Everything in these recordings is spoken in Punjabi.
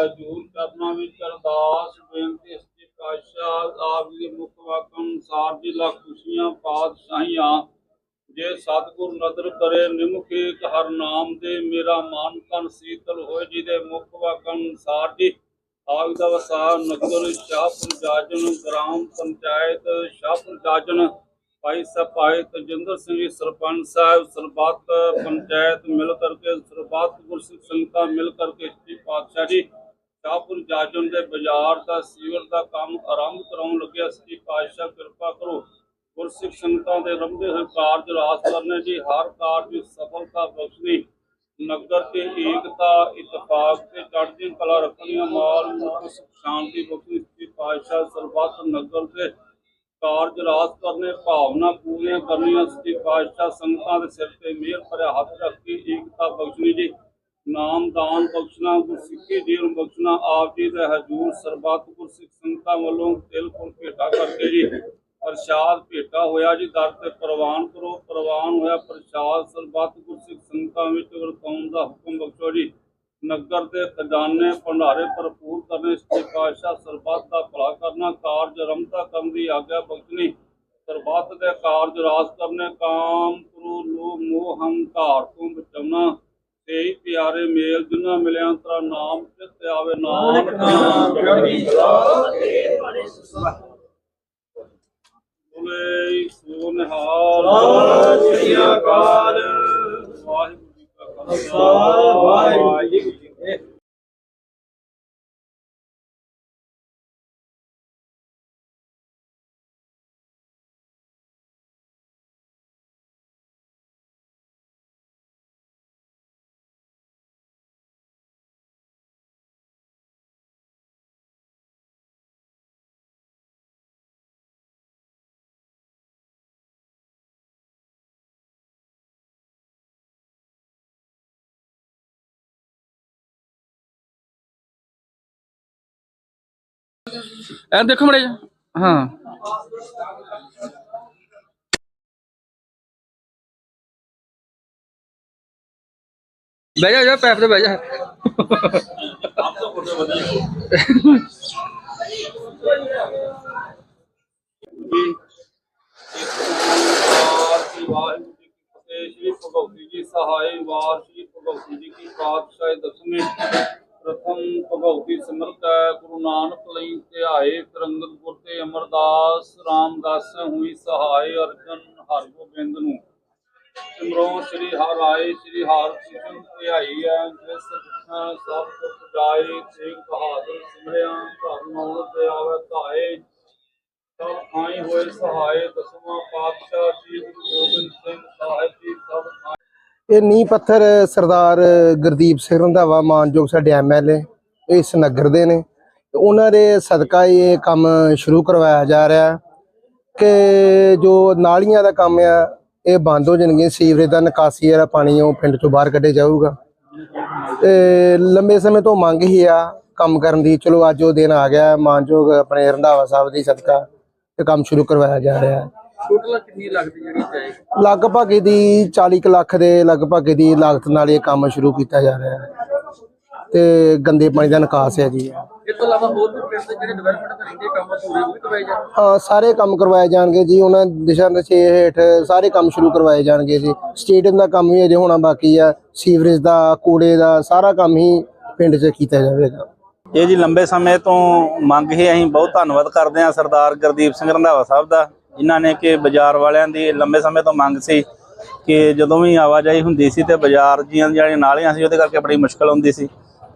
ਹਜੂਰ ਚਰਨਾਂ ਵਿੱਚ ਅਰਦਾਸ, ਬੇਨਤੀ ਸ੍ਰੀ ਪਾਤਸ਼ਾਹ ਆਪ ਜੀ ਦੇ ਮੁਖ ਵਾਕ ਅਨੁਸਾਰ ਜੀ ਲੱਖ ਖੁਸ਼ੀਆਂ, ਪਾਤਸ਼ਾਹੀਆਂ ਜੇ ਸਤਿਗੁਰ ਨਦਰ ਕਰੇ ਨਿਮਖੇ ਹਰ ਨਾਮ ਦੇ, ਮੇਰਾ ਮਨ ਤਨ ਸੀਤਲ ਹੋਏ ਜੀ ਦੇ ਮੁਖ ਵਾਕ ਅਨੁਸਾਰ ਜੀ। ਆਗ ਦਾ ਵਸਾ ਨਗਰ ਸ਼ਾਹਪੁਰ ਜਾਜਨ ਗ੍ਰਾਮ ਪੰਚਾਇਤ ਸ਼ਾਹਪੁਰ ਜਾਜਨ ਭਾਈ ਸਪਾਈ ਤਜਿੰਦਰ ਸਿੰਘ ਜੀ, ਸਰਪੰਚ ਸਾਹਿਬ, ਸਰਬੱਤ ਪੰਚਾਇਤ ਮਿਲ ਕਰਕੇ, ਸਰਬੱਤ ਗੁਰਸਿੱਖ ਸੰਗਤਾਂ ਮਿਲ ਕਰਕੇ ਸ੍ਰੀ ਪਾਤਸ਼ਾਹ ਜੀ ਸ਼ਾਹਪੁਰ ਜਾਜਨ ਦੇ ਬਾਜ਼ਾਰ ਦਾ ਸੀਵਰ ਦਾ ਕੰਮ ਆਰੰਭ ਕਰਾਉਣ ਲੱਗਿਆ ਸ੍ਰੀ ਪਾਤਸ਼ਾਹ, ਕਿਰਪਾ ਕਰੋ। ਗੁਰਸਿੱਖ ਸੰਗਤਾਂ ਦੇ ਰੰਭੇ ਹੋਏ ਕਾਰਜ ਰਾਸ ਕਰਨੇ ਜੀ। ਹਰ ਕਾਰਜ ਵਿੱਚ ਸਫਲਤਾ ਬਖਸ਼ਣੀ। ਨਗਰ ਤੇ ਏਕਤਾ ਇਤਫਾਕ ਤੇ ਚੜ੍ਹਦੀ ਕਲਾ ਰੱਖਣੀਆਂ ਮਾਲ ਮੁਕਤ ਸ਼ਾਂਤੀ ਬਖਸ਼ਣੀ। ਸ੍ਰੀ ਪਾਤਸ਼ਾਹ, ਸਰਬੱਤ ਨਗਰ ਦੇ ਕਾਰਜ ਰਾਸ ਕਰਨੇ, ਭਾਵਨਾ ਪੂਰੀਆਂ ਕਰਨੀਆਂ। ਸ੍ਰੀ ਪਾਤਸ਼ਾਹ, ਸੰਗਤਾਂ ਦੇ ਸਿਰ ਤੇ ਮਿਹਰ ਭਰਿਆ ਹੱਥ ਰੱਖ ਕੇ ਏਕਤਾ ਬਖਸ਼ਣੀ ਜੀ। ਨਾਮ ਦਾਨ ਬਖਸ਼ਣਾ ਗੁਰਸਿੱਖੀ ਜੀਵਨ ਬਖਸ਼ਣਾ, ਆਪ ਜੀ ਦੇ ਹਜੂਰ ਸਰਬੱਤ ਗੁਰਸਿੱਖ ਸੰਗਤਾਂ ਵੱਲੋਂ ਤਿਲ ਭੇਟਾ ਕਰਕੇ ਜੀ, ਪ੍ਰਸ਼ਾਦ ਭੇਟਾ ਹੋਇਆ ਜੀ, ਦਰ ਤੇ ਪ੍ਰਵਾਨ ਕਰੋ, ਪ੍ਰਵਾਨ ਹੋਇਆ, ਪ੍ਰਸ਼ਾਦ ਸਰਬੱਤ ਗੁਰਸਿੱਖ ਸੰਗਤਾਂ ਵਿੱਚ ਵਰਤਾਉਣ ਦਾ ਹੁਕਮ ਬਖਸ਼ੋ ਜੀ। ਨਗਰ ਦੇ ਖਜ਼ਾਨੇ ਭੰਡਾਰੇ ਭਰਪੂਰ ਕਰਨੇ, ਸ੍ਰੀ ਪਾਤਸ਼ਾਹ ਸਰਬੱਤ ਦਾ ਭਲਾ ਕਰਨਾ, ਕਾਰਜ ਰਮਤਾ ਕਰਨ ਦੀ ਆਗਿਆ ਬਖਸ਼ਣੀ, ਸਰਬੱਤ ਦੇ ਕਾਰਜ ਰਾਸ ਕਰਨੇ, ਕਾਮ ਕਰੂ ਲੋਭ, ਮੋਹ, ਹੰਕਾਰ ਤੋਂ ਬਚਾਉਣਾ ਤੇ ਹੀ ਪਿਆਰੇ ਮੇਲ ਜਿਨ੍ਹਾਂ ਮਿਲਿਆ ਤੇਰਾ ਨਾਮ ਚਿਤ ਆਵੇ ਨਾਮ ਨਾਮ। ਬੋਲੇ ਸੋ ਨਿਹਾਲ। ਸਤਿ ਸ੍ਰੀ ਅਕਾਲ। ਵਾਹਿਗੁਰੂ ਜੀ ਕਾ ਖਾਲਸਾ। ਵਾਹਿਗੁਰੂ ਐ ਦੇਖੋ ਮੜੇ ਹਾਂ। ਬਹਿ ਜਾ ਜਾ, ਪੈਪ ਤੇ ਬਹਿ ਜਾ। ਜੀ ਵਾਹਿਗੁਰੂ ਜੀ ਕੀ ਫਤਿਹ ਸ਼੍ਰੀ ਭਗਵਤੀ ਜੀ। ਸਹਾਈ ਵਾਰ ਸ਼੍ਰੀ ਭਗਵਤੀ ਜੀ ਕੀ ਪਾਤਸ਼ਾਹ ਦਸਵੇਂ ਪ੍ਰਥਮ ਭਗਵਤੀ ਸਿਮਰਤ ਹੈ, ਗੁਰੂ ਨਾਨਕ ਲਈ ਧਿਆਏ ਫਿਰੰਗਤ ਗੁਰ ਤੇ ਅਮਰਦਾਸ ਰਾਮਦਾਸ ਹੋਈ ਸਹਾਈ ਅਰਜਨ ਹਰਗੋਬਿੰਦ ਨੂੰ। ਸਿਮਰੋ ਸ੍ਰੀ ਹਰਿ ਸ੍ਰੀ ਹਰਿ ਕ੍ਰਿਸ਼ਨ ਧਿਆਈ ਹੈ, ਜਿਸ ਸਭ ਕੁਝ ਜਾਏ ਤੇਗ ਬਹਾਦਰ ਸਿਮਰਿਆ ਘਰ ਮੌਲ ਤੇ ਆਵੇ ਧਾਏ। ਸਭ ਆਏ ਹੋਏ ਸਹਾਏ ਦਸਵਾਂ ਪਾਤਸ਼ਾਹ ਜੀ, ਗੁਰੂ ਗੋਬਿੰਦ ਸਿੰਘ ਸਾਹਿਬ ਜੀ, ਸਭ ਥਾਂਈ ਇਹ ਨੀਂਹ ਪੱਥਰ ਸਰਦਾਰ ਗੁਰਦੀਪ ਸਿੰਘ ਰੰਧਾਵਾ ਮਾਨਯੋਗ ਸਾਡੇ ਐਮਐਲਏ ਇਸ ਨਗਰ ਦੇ ਨੇ। ਉਹਨਾਂ ਦੇ ਸਦਕਾ ਹੀ ਇਹ ਕੰਮ ਸ਼ੁਰੂ ਕਰਵਾਇਆ ਜਾ ਰਿਹਾ ਕਿ ਜੋ ਨਾਲੀਆਂ ਦਾ ਕੰਮ ਆ, ਇਹ ਬੰਦ ਹੋ ਜਾਣਗੇ ਸੀਵਰੇਜ ਦਾ ਨਿਕਾਸੀ ਵਾਲਾ ਪਾਣੀ ਉਹ ਪਿੰਡ ਤੋਂ ਬਾਹਰ ਕੱਢਿਆ ਜਾਊਗਾ। ਤੇ ਲੰਬੇ ਸਮੇਂ ਤੋਂ ਮੰਗ ਹੀ ਆ ਕੰਮ ਕਰਨ ਦੀ, ਚਲੋ ਅੱਜ ਉਹ ਦਿਨ ਆ ਗਿਆ, ਮਾਨਯੋਗ ਆਪਣੇ ਰੰਧਾਵਾ ਸਾਹਿਬ ਦੀ ਸਦਕਾ ਤੇ ਕੰਮ ਸ਼ੁਰੂ ਕਰਵਾਇਆ ਜਾ ਰਿਹਾ ਹੈ। ਟੋਟਲ ਕਿੰਨੀ ਲੱਗਦੀ ਜਿਹੜੀ ਜਾਏਗੀ? ਲਗਭਗ ਇਹਦੀ 40 ਕੁ ਲੱਖ ਦੇ ਲਗਭਗ ਇਹਦੀ ਲਾਗਤ ਨਾਲ ਇਹ ਕੰਮ ਸ਼ੁਰੂ ਕੀਤਾ ਜਾ ਰਿਹਾ ਹੈ। ਤੇ ਗੰਦੇ ਪਾਣੀ ਦਾ ਨਿਕਾਸ ਹੈ ਜੀ। ਇਸ ਤੋਂ ਇਲਾਵਾ ਹੋਰ ਵੀ ਪਿੰਡ ਦੇ ਜਿਹੜੇ ਡਿਵੈਲਪਮੈਂਟ ਦੇ ਰਹਿੰਦੇ ਕੰਮ ਪੂਰੇ ਉਹ ਵੀ ਕਰਵਾਏ ਜਾਣ? ਹਾਂ ਸਾਰੇ ਕੰਮ ਕਰਵਾਏ ਜਾਣਗੇ ਜੀ। ਉਹਨਾਂ ਦਿਸ਼ਾ ਨਿਰਦੇਸ਼ ਹੇਠ ਸਾਰੇ ਕੰਮ ਸ਼ੁਰੂ ਕਰਵਾਏ ਜਾਣਗੇ ਜੀ। ਸਟੇਡੀਅਮ ਦਾ ਕੰਮ ਵੀ ਅਜੇ ਹੋਣਾ ਬਾਕੀ ਆ ਸੀਵਰੇਜ ਦਾ ਕੂੜੇ ਦਾ ਸਾਰਾ ਕੰਮ ਹੀ ਪਿੰਡ 'ਚ ਕੀਤਾ ਜਾਵੇਗਾ। ਇਹ ਜੀ ਲੰਬੇ ਸਮੇਂ ਤੋਂ ਮੰਗ ਹੈ। ਅਸੀਂ ਬਹੁਤ ਧੰਨਵਾਦ ਕਰਦੇ ਹਾਂ ਸਰਦਾਰ ਗੁਰਦੀਪ ਸਿੰਘ ਰੰਧਾਵਾ ਸਾਹਿਬ ਦਾ। ਜਿਨ੍ਹਾਂ ਨੇ ਕਿ ਬਾਜ਼ਾਰ ਵਾਲਿਆਂ ਦੀ ਲੰਬੇ ਸਮੇਂ ਤੋਂ ਮੰਗ ਸੀ ਕਿ ਜਦੋਂ ਵੀ ਆਵਾਜਾਈ ਹੁੰਦੀ ਸੀ ਤੇ ਬਾਜ਼ਾਰ ਦੀਆਂ ਜਿਹੜੀਆਂ ਨਾਲੀਆਂ ਸੀ ਉਹਦੇ ਕਰਕੇ ਬੜੀ ਮੁਸ਼ਕਲ ਹੁੰਦੀ ਸੀ।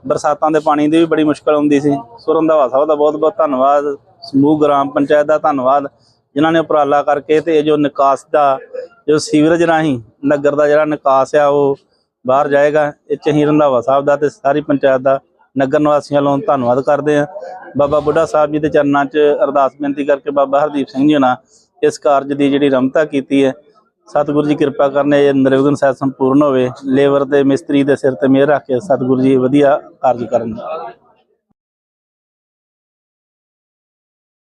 ਬਰਸਾਤਾਂ ਦੇ ਪਾਣੀ ਦੀ ਵੀ ਬੜੀ ਮੁਸ਼ਕਲ ਹੁੰਦੀ ਸੀ। ਸੋ ਰੰਧਾਵਾ ਸਾਹਿਬ ਦਾ ਬਹੁਤ ਬਹੁਤ ਧੰਨਵਾਦ। ਸਮੂਹ ਗ੍ਰਾਮ ਪੰਚਾਇਤ ਦਾ ਧੰਨਵਾਦ। ਜਿਨ੍ਹਾਂ ਨੇ ਉਪਰਾਲਾ ਕਰਕੇ ਤੇ ਜੋ ਨਿਕਾਸ ਦਾ, ਜੋ ਸੀਵਰੇਜ ਰਾਹੀਂ ਨਗਰ ਦਾ ਜਿਹੜਾ ਨਿਕਾਸ ਆ, ਉਹ ਬਾਹਰ ਜਾਏਗਾ। ਇਹ 'ਚ ਅਸੀਂ ਰੰਧਾਵਾ ਸਾਹਿਬ ਦਾ ਤੇ ਸਾਰੀ ਪੰਚਾਇਤ ਦਾ ਨਗਰ ਨਿਵਾਸੀਆਂ ਵੱਲੋਂ ਧੰਨਵਾਦ ਕਰਦੇ ਆ ਬਾਬਾ ਬੁੱਢਾ ਸਾਹਿਬ ਜੀ ਦੇ ਚਰਨਾਂ 'ਚ ਅਰਦਾਸ ਬੇਨਤੀ ਕਰਕੇ ਬਾਬਾ ਹਰਦੀਪ ਸਿੰਘ ਜੀ ਨਾਲ ਇਸ ਕਾਰਜ ਦੀ ਜਿਹੜੀ ਰਮਤਾ ਕੀਤੀ ਹੈ, ਸਤਿਗੁਰੂ ਜੀ ਕਿਰਪਾ ਕਰਨ ਇਹ ਨਿਰਵਿਘਨ ਸਹਿ ਸੰਪੂਰਨ ਹੋਵੇ, ਲੇਬਰ ਤੇ ਮਿਸਤਰੀ ਦੇ ਸਿਰ ਤੇ ਮਿਹਰ ਰੱਖ ਕੇ ਸਤਿਗੁਰੂ ਜੀ ਵਧੀਆ ਕਾਰਜ ਕਰਨ।